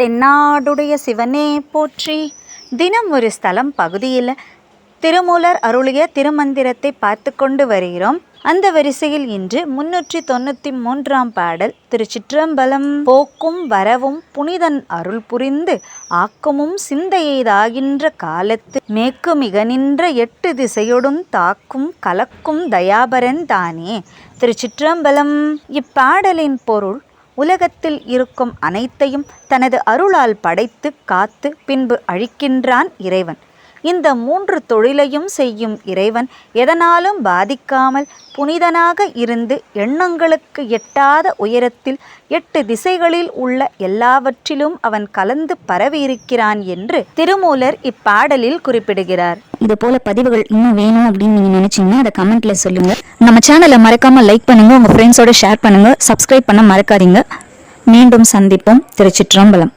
தென்னாடுடைய சிவனே போற்றி. தினம் ஒரு ஸ்தலம் பகுதியில் திருமூலர் அருளிய திருமந்திரத்தை பார்த்து கொண்டு வருகிறோம். அந்த வரிசையில் இன்று முன்னூற்றி தொண்ணூற்றி மூன்றாம் பாடல் திருச்சிற்றம்பலம். போக்கும் வரவும் புனிதன் அருள் புரிந்து ஆக்கமும் சிந்தையதாகின்ற காலத்து மேற்கு மிக நின்ற எட்டு திசையொடும் தாக்கும் கலக்கும் தயாபரன் தானே. திருச்சிற்றம்பலம். இப்பாடலின் பொருள் உலகத்தில் இருக்கும் அனைத்தையும் தனது அருளால் படைத்து காத்து பின்பு அழிக்கின்றான் இறைவன். இந்த மூன்று தொழிலையும் செய்யும் இறைவன் எதனாலும் பாதிக்காமல் புனிதனாக இருந்து எண்ணங்களுக்கு எட்டாத உயரத்தில் எட்டு திசைகளில் உள்ள எல்லாவற்றிலும் அவன் கலந்து பரவியிருக்கிறான் என்று திருமூலர் இப்பாடலில் குறிப்பிடுகிறார். இது போல பதிவுகள் இன்னும் வேணும் அப்படின்னு நீங்க நினைச்சீங்கன்னா அதை கமெண்ட்ல சொல்லுங்க. நம்ம சேனலை மறக்காம லைக் பண்ணுங்க உங்க ஃப்ரெண்ட்ஸோட ஷேர் பண்ணுங்க சப்ஸ்கிரைப் பண்ண மறக்காதீங்க. மீண்டும் சந்திப்போம் திருச்சிற்றம்பலம்.